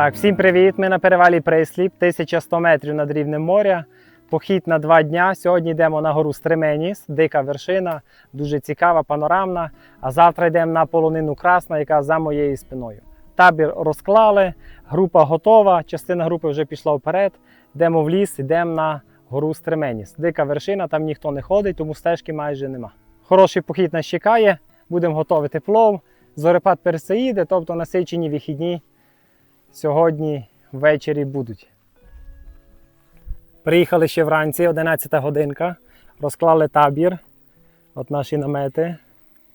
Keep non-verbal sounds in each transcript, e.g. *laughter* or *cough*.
Так, всім привіт! Ми на перевалі Присліп, 1100 метрів над рівнем моря. Похід на два дня. Сьогодні йдемо на гору Стременіс, дика вершина, дуже цікава, панорамна. А завтра йдемо на полонину Красна, яка за моєю спиною. Табір розклали, група готова, частина групи вже пішла вперед. Йдемо в ліс, йдемо на гору Стременіс. Дика вершина, там ніхто не ходить, тому стежки майже нема. Хороший похід нас чекає, будемо готувати плов. Зорепад персеїди, тобто насичені вихідні сьогодні ввечері будуть. Приїхали ще вранці, 11 годинка. Розклали табір. От наші намети.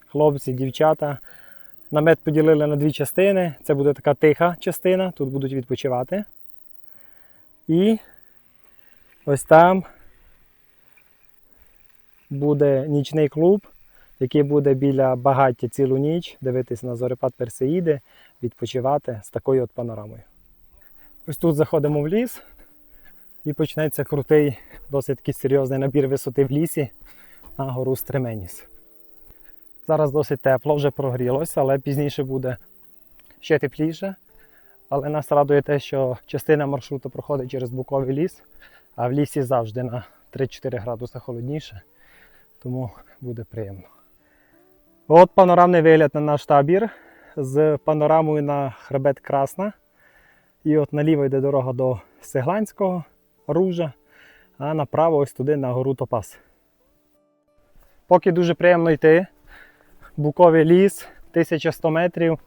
Хлопці, дівчата. Намет поділили на дві частини. Це буде така тиха частина, тут будуть відпочивати. І ось там буде нічний клуб, який буде біля багаття цілу ніч, дивитись на зорепад Персеїди, відпочивати з такою от панорамою. Ось тут заходимо в ліс і почнеться крутий, досить серйозний набір висоти в лісі на гору Стременіс. Зараз досить тепло, вже прогрілося, але пізніше буде ще тепліше. Але нас радує те, що частина маршруту проходить через буковий ліс, а в лісі завжди на 3-4 градуси холодніше, тому буде приємно. От панорамний вигляд на наш табір з панорамою на хребет Красна. І от наліво йде дорога до Сегланського ружа, а направо ось туди на гору Топас. Поки дуже приємно йти. Буковий ліс, 1100 метрів,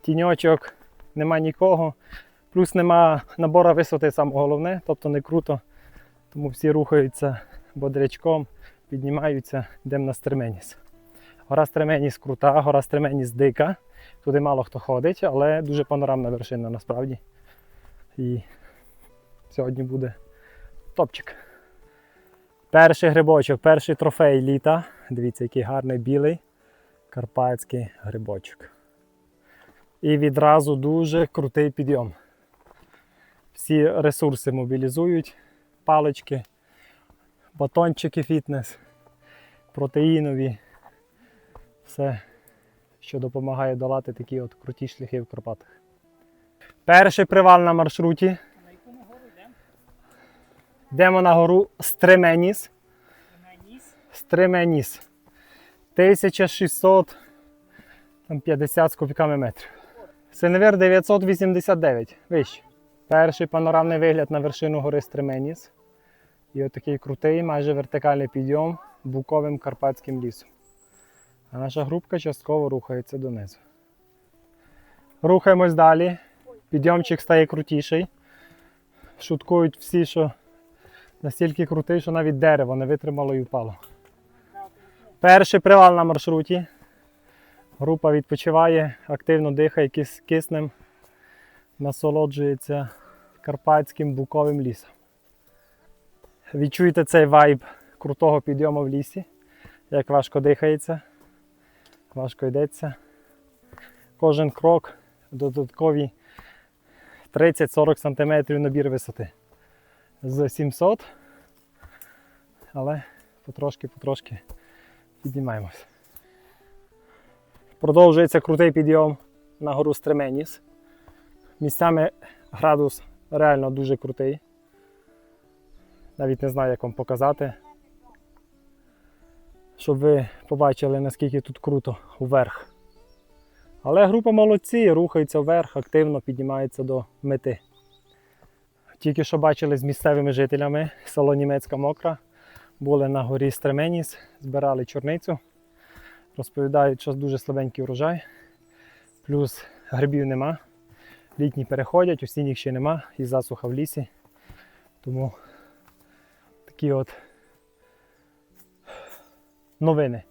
тіньочок, нема нікого. Плюс нема набору висоти, саме головне, тобто не круто. Тому всі рухаються бодрячком, піднімаються, йдемо на Стременіс. Гора Стременіс крута, гора Стременіс дика. Туди мало хто ходить, але дуже панорамна вершина насправді. І сьогодні буде топчик. Перший грибочок, перший трофей літа. Дивіться, який гарний білий карпатський грибочок. І відразу дуже крутий підйом. Всі ресурси мобілізують, палички, батончики фітнес, протеїнові. Все, що допомагає долати такі от круті шляхи в Карпатах. Перший привал на маршруті. На яку гору йдемо? Йдемо на гору Стременіс. Ніс. Стременіс. 1650 з копійками метрів. Синевір 989. Вище. Перший панорамний вигляд на вершину гори Стременіс. І отакий крутий, майже вертикальний підйом буковим карпатським лісом. А наша групка частково рухається донизу. Рухаємось далі. Підйомчик стає крутіший. Шуткують всі, що настільки крутий, що навіть дерево не витримало і впало. Перший привал на маршруті. Група відпочиває, активно дихає кис- киснем, насолоджується карпатським буковим лісом. Відчуйте цей вайб крутого підйому в лісі, як важко дихається, важко йдеться. Кожен крок додаткові 30-40 см набір висоти. З 700, але потрошки-потрошки піднімаємось. Продовжується крутий підйом на гору Стременіс. Місцями градус реально дуже крутий. Навіть не знаю, як вам показати. Щоб ви побачили, наскільки тут круто вверх. Але група молодці, рухається вверх, активно піднімається до мети. Тільки що бачили з місцевими жителями село Німецька Мокра. Були на горі Стременіс, збирали чорницю. Розповідають, що дуже слабенький урожай. Плюс грибів нема. Літні переходять, осінніх ще нема і засуха в лісі. Тому такі от новини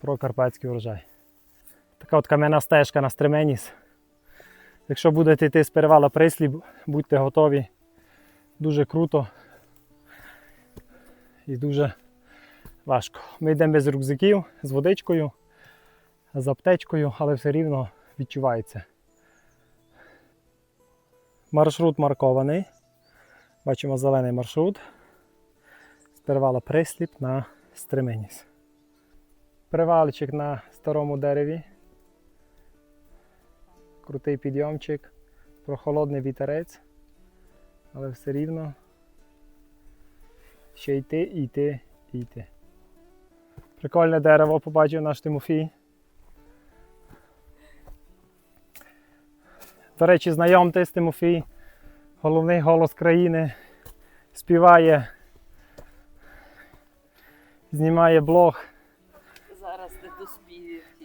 про карпатський урожай. Така от кам'яна стежка на Стременіс. Якщо будете йти з перевала Присліб, будьте готові. Дуже круто і дуже важко. Ми йдемо без рюкзаків, з водичкою, з аптечкою, але все рівно відчувається. Маршрут маркований. Бачимо зелений маршрут. З перевала Присліп на Стременіс. Привалчик на старому дереві. Крутий підйомчик. прохолодний вітерець, але все рівно ще йти, йти, йти. Прикольне дерево побачив наш Тимофій. До речі, знайомтесь, Тимофій, головний голос країни, співає, знімає блог.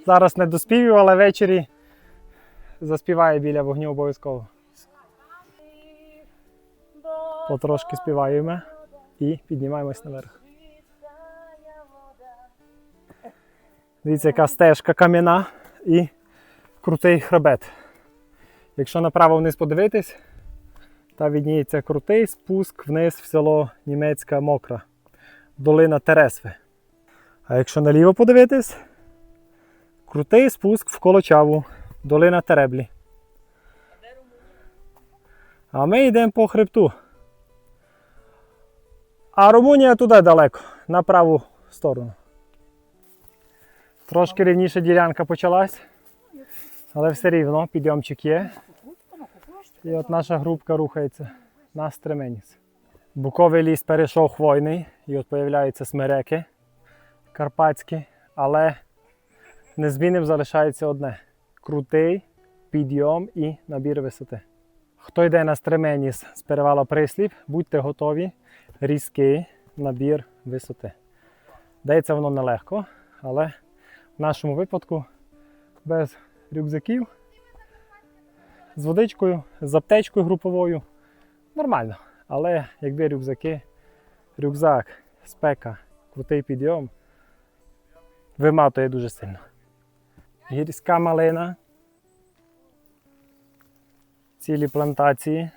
Зараз не. Доспівів, але ввечері заспіває біля вогню обов'язково. Потрошки співаємо і піднімаємось наверх. Дивіться, яка стежка кам'яна і крутий хребет. Якщо направо вниз подивитись, та відніється крутий спуск вниз в село Німецька Мокра, долина Тересви. А якщо наліво подивитись, крутий спуск в Колочаву, долина Тереблі. А ми йдемо по хребту. А Румунія туди далеко, на праву сторону. Трошки рівніше ділянка почалась, але все рівно підйомчик є. І от наша групка рухається на стременіс. Буковий ліс перейшов хвойний, і от появляються смереки карпатські, але незмінним залишається одне: крутий підйом і набір висоти. Хто йде на стременіс з перевала присліп, будьте готові, різкий набір висоти. Дається воно нелегко, але в нашому випадку без рюкзаків, з водичкою, з аптечкою груповою нормально. Але якби рюкзаки, рюкзак, спека, крутий підйом, виматує дуже сильно. Гірська малина, цілі плантації.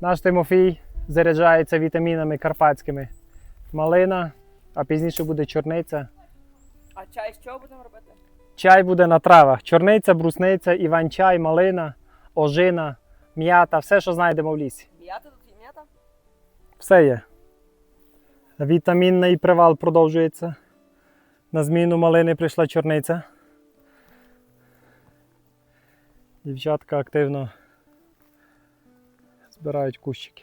Наш Тимофій заряджається вітамінами карпатськими. Малина, а пізніше буде чорниця. А чай з що будемо робити? Чай буде на травах. Чорниця, брусниця, іван-чай, малина, ожина, м'ята, все, що знайдемо в лісі. М'ята тут є м'ята? Все є. Вітамінний привал продовжується. На зміну малини прийшла чорниця. Дівчатка активно збирають кущики.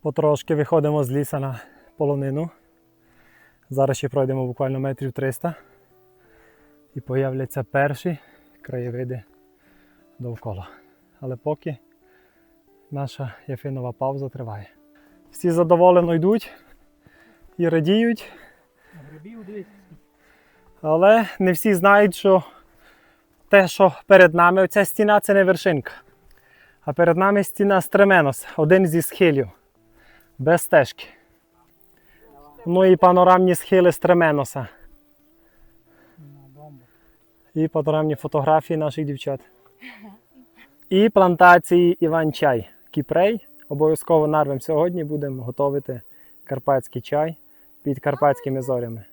Потрошки виходимо з ліса на полонину. Зараз ще пройдемо буквально метрів 300 і появляться перші краєвиди довкола. Але поки наша єфинова пауза триває. Всі задоволено йдуть і радіють, Але не всі знають, що те, що перед нами, оця стіна це не вершинка. А перед нами стіна Стременос, один зі схилів, без стежки. Ну і панорамні схили Стременоса. І панорамні фотографії наших дівчат. І плантації Іван-чай. Кіпрей. Обов'язково нарвемо сьогодні, будемо готувати карпатський чай під карпатськими зорями.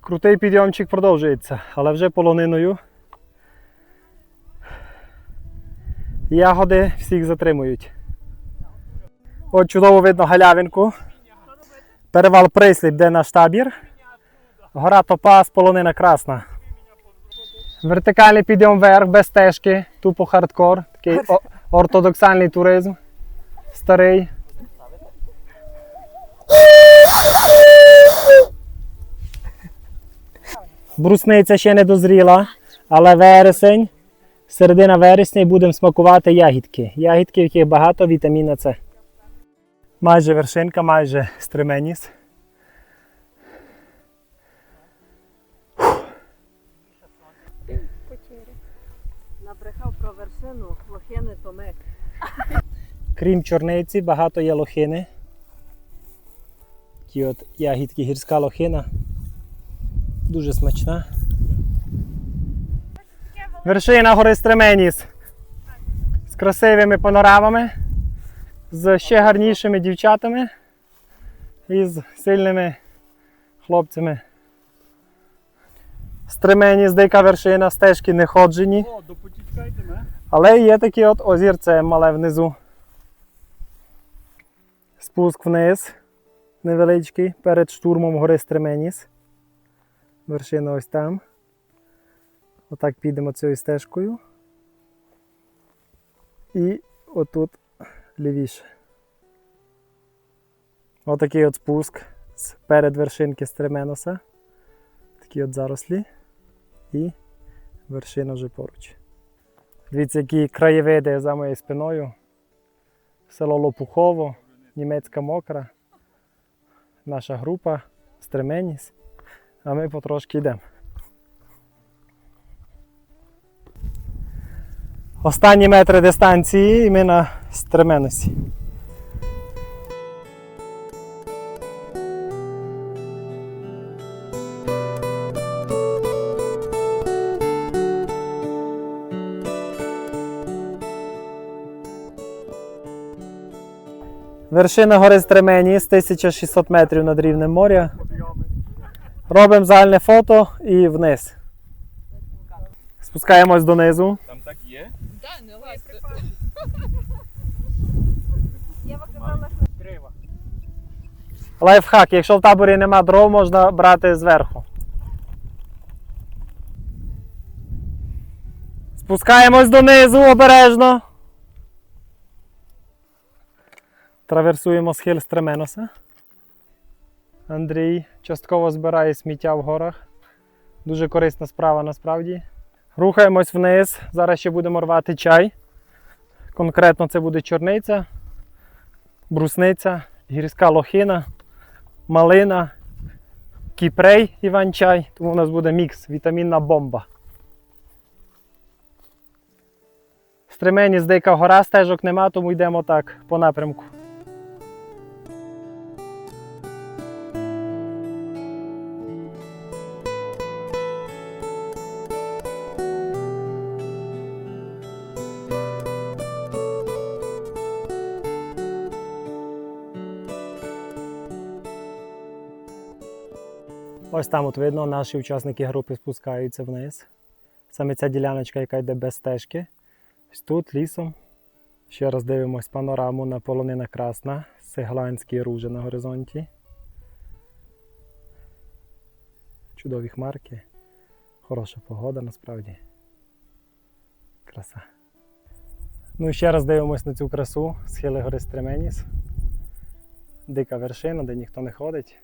Крутий підйомчик продовжується, але вже полониною. Ягоди всіх затримують. От чудово видно галявинку. Перевал Присліп, де наш табір. Гора Топас, полонина красна. Вертикальний підйом вверх, без стежки, тупо хардкор. Такий *laughs* ортодоксальний туризм. Старий. Брусниця ще не дозріла, але вересень, середина вересня і будемо смакувати ягідки. Ягідки, в яких багато вітаміна С. Майже вершинка, майже стременіс. Набрехав про вершину, лохини то. Крім чорниці, багато є лохини. Такі от ягідки гірська лохина. Дуже смачна. Вершина гори Стременіс. З красивими панорамами, з ще гарнішими дівчатами і з сильними хлопцями. Стременіс, дика вершина, стежки не ходжені. Але є такі от озірце мале внизу. Спуск вниз невеличкий перед штурмом гори Стременіс. Вершина ось там. Отак підемо цією стежкою. І отут лівіше. Отакий от спуск з перед вершинки Стременоса. Такі от зарослі. І вершина вже поруч. Дивіться, які краєвиди за моєю спиною. Село Лопухово, німецька мокра. Наша група Стременіс. А ми потрошки йдемо. Останні метри дистанції і ми на Стременосі. Вершина гори Стременіс, 1600 метрів над рівнем моря. Робимо загальне фото і вниз. Спускаємось донизу. Там так є? Так, не *laughs* Я казала, Крива. Лайфхак, якщо в таборі нема дров, можна брати зверху. Спускаємось донизу обережно. Траверсуємо схил Стременоса. Андрій частково збирає сміття в горах. Дуже корисна справа насправді. Рухаємось вниз. Зараз ще будемо рвати чай. Конкретно це буде чорниця, брусниця, гірська лохина малина, кіпрей іван-чай, тому у нас буде мікс, вітамінна бомба. Стремені з Дика гора, стежок нема, тому йдемо так по напрямку. Ось там от видно, наші учасники групи спускаються вниз. Саме ця діляночка, яка йде без стежки. Ось тут лісом. Ще раз дивимось панораму на полонина Красна, Сегланські ружі на горизонті. Чудові хмарки. Хороша погода насправді. Краса. Ну і ще раз дивимось на цю красу, схили гори Стременіс. Дика вершина, де ніхто не ходить.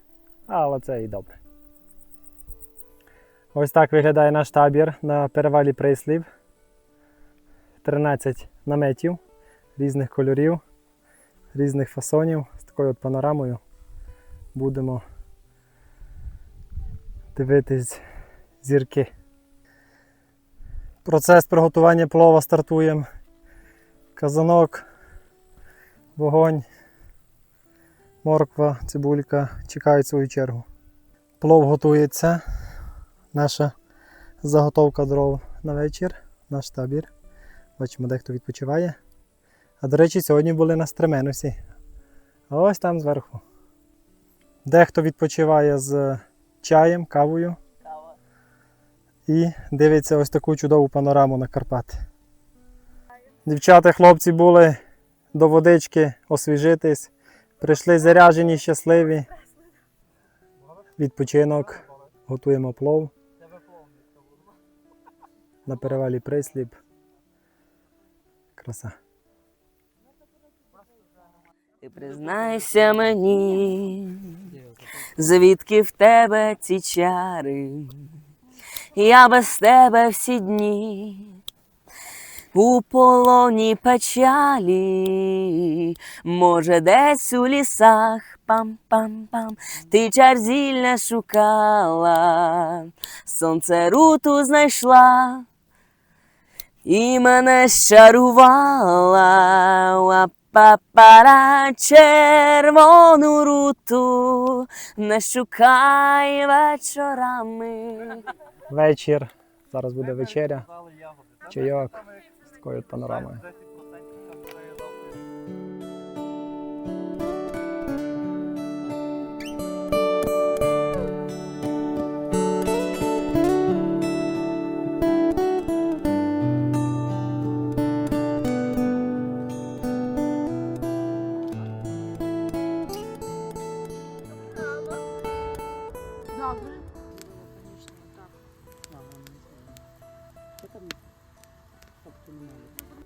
Але це і добре. Ось так виглядає наш табір на перевалі Прислів. 13 наметів різних кольорів, різних фасонів з такою от панорамою. Будемо дивитись зірки. Процес приготування плова стартуємо. Казанок, вогонь, морква, цибулька чекають свою чергу. Плов готується наша заготовка дров на вечір, наш табір. Бачимо, дехто відпочиває. А до речі, сьогодні були на Стременусі. Ось там зверху. Дехто відпочиває з чаєм, кавою. І дивиться ось таку чудову панораму на Карпати. Дівчата, хлопці були до водички освіжитись. Прийшли заряжені, щасливі. Відпочинок. Готуємо плов на перевалі Присліп. Краса. Ти признайся мені, звідки в тебе ці чари, я без тебе всі дні. У полоні печалі, може, десь у лісах пам-пам-пам, ти чар зілля шукала, сонце руту знайшла, і мене щарувала. Папара червону руту не шукай вечорами. Вечір. Зараз буде вечеря. Чайок з такою панорамою.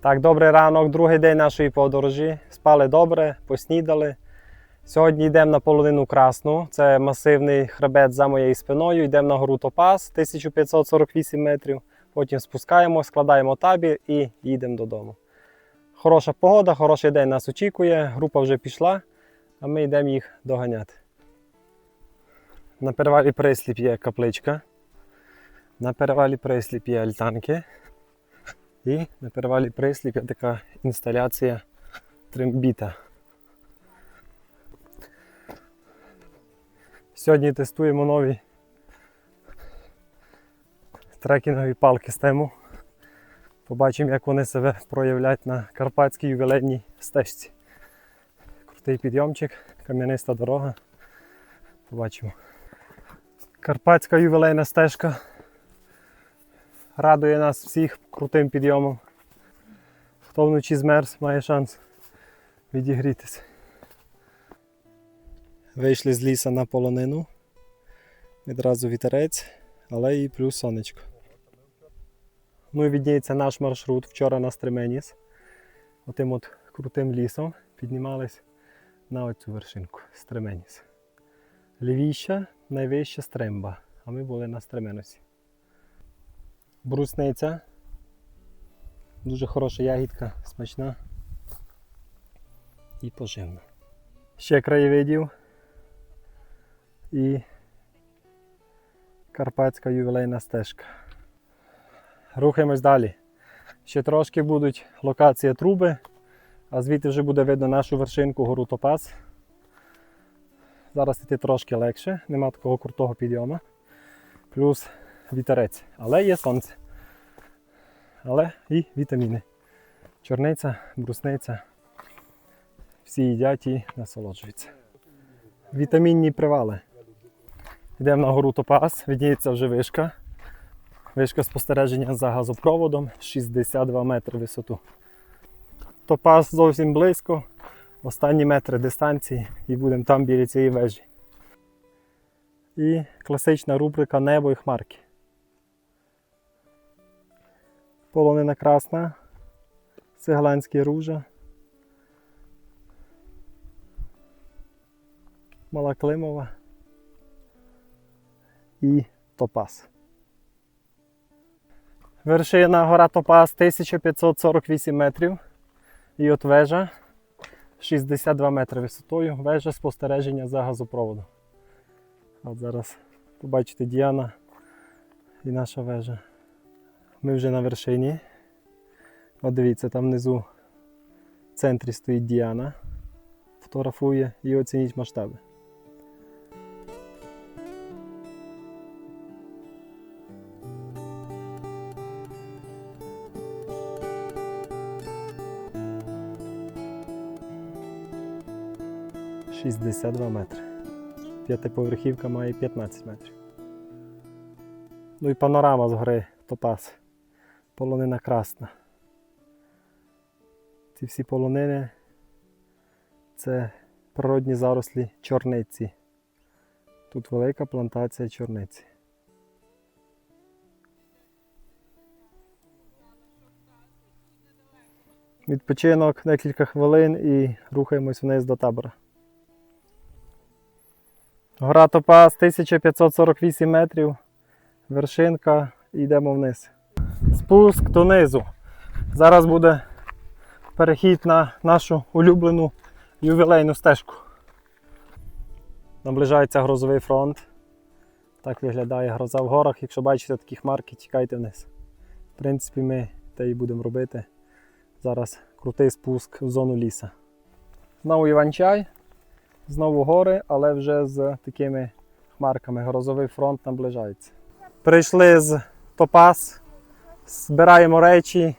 Так, добрий ранок, другий день нашої подорожі. Спали добре, поснідали. Сьогодні йдемо на полонину Красну. Це масивний хребет за моєю спиною. Йдемо на гору Топас 1548 метрів. Потім спускаємо, складаємо табір і їдемо додому. Хороша погода, хороший день нас очікує. Група вже пішла, а ми йдемо їх доганяти. На перевалі присліп є капличка. На перевалі присліп є альтанки. І на перевалі присліп є така інсталяція трембіта. Сьогодні тестуємо нові трекінгові палки з тему. Побачимо, як вони себе проявлять на карпатській ювілейній стежці. Крутий підйомчик, кам'яниста дорога. Побачимо. Карпатська ювілейна стежка радує нас всіх крутим підйомом. Хто вночі змерз, має шанс відігрітися. Вийшли з ліса на полонину. Відразу вітерець, але і плюс сонечко. Ну і відніється наш маршрут вчора на Стременіс. Отим от крутим лісом піднімались на оцю вершинку Стременіс. Лівіща, найвища стремба, а ми були на Стременосі. Брусниця. Дуже хороша ягідка, смачна і поживна. Ще краєвидів і Карпатська ювілейна стежка. Рухаємось далі. Ще трошки будуть локація труби, а звідти вже буде видно нашу вершинку гору Топас. Зараз йти трошки легше, нема такого крутого підйому. Плюс вітерець. Але є сонце. Але і вітаміни. Чорниця, брусниця. Всі їдять і насолоджуються. Вітамінні привали. Йдемо на гору Топас, відніється вже вишка. Вишка спостереження за газопроводом 62 метри висоту. Топас зовсім близько. Останні метри дистанції і будемо там біля цієї вежі. І класична рубрика Небо і хмарки. Полонина красна, цегланські ружа. Мала Климова і Топас. Вершина гора Топас 1548 метрів. І от вежа 62 метри висотою. Вежа спостереження за газопроводом. От зараз побачите Діана і наша вежа. Ми вже на вершині. От дивіться, там внизу в центрі стоїть Діана. Фотографує і оцініть масштаби. Шістдесят два метри. П'ятиповерхівка має 15 метрів. Ну і панорама з гори Топас. Полонина красна. Ці всі полонини це природні зарослі чорниці. Тут велика плантація чорниці. Відпочинок декілька хвилин і рухаємось вниз до табора. Гора Топас 1548 метрів. Вершинка і йдемо вниз. Спуск донизу. Зараз буде перехід на нашу улюблену ювілейну стежку. Наближається грозовий фронт. Так виглядає гроза в горах. Якщо бачите такі хмарки, тікайте вниз. В принципі, ми те і будемо робити. Зараз крутий спуск в зону ліса. Знову Іван-Чай, знову гори, але вже з такими хмарками. Грозовий фронт наближається. Прийшли з Топас, збираємо речі,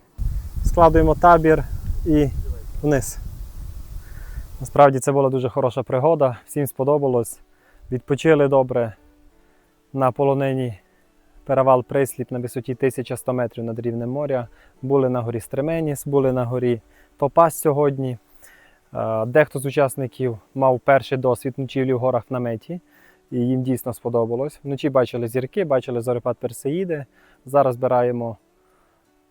складуємо табір і вниз. Насправді це була дуже хороша пригода, всім сподобалось. Відпочили добре на полонині перевал Присліп на висоті 1100 метрів над рівнем моря. Були на горі Стременіс, були на горі Топас сьогодні. Е, Дехто з учасників мав перший досвід ночівлі в горах в наметі, і їм дійсно сподобалось. Вночі бачили зірки, бачили зорепад Персеїди. Зараз збираємо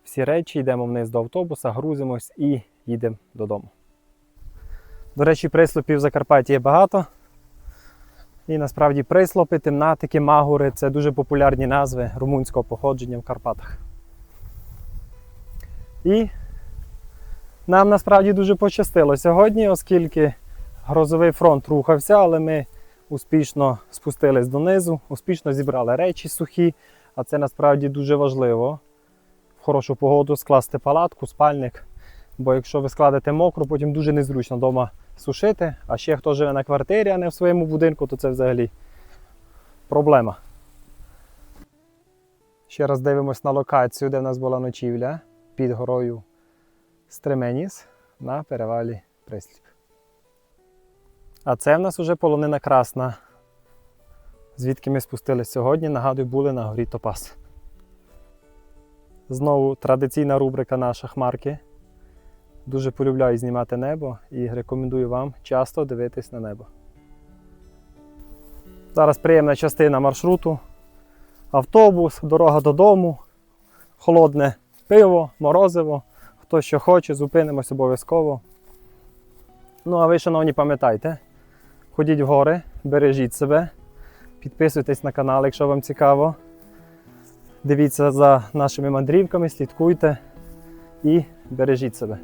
всі речі, йдемо вниз до автобуса, грузимось і їдемо додому. До речі, прислопів в Закарпатті є багато. І насправді прислопи, темнатики, магури це дуже популярні назви румунського походження в Карпатах. І нам насправді дуже пощастило сьогодні, оскільки грозовий фронт рухався, але ми успішно спустились донизу, успішно зібрали речі сухі, а це насправді дуже важливо. Хорошу погоду скласти палатку, спальник. Бо якщо ви складете мокру, потім дуже незручно вдома сушити. А ще хто живе на квартирі, а не в своєму будинку, то це взагалі проблема. Ще раз дивимось на локацію, де в нас була ночівля під горою Стременіс на перевалі Присліп. А це в нас уже полонина красна. Звідки ми спустились сьогодні, нагадую, були на горі Топас. Знову традиційна рубрика наша хмарки. Дуже полюбляю знімати небо і рекомендую вам часто дивитись на небо. Зараз приємна частина маршруту. Автобус, дорога додому, холодне пиво, морозиво. Хто що хоче, зупинимось обов'язково. Ну, а ви, шановні, пам'ятайте, ходіть в гори, бережіть себе, підписуйтесь на канал, якщо вам цікаво. Дивіться за нашими мандрівками, слідкуйте і бережіть себе.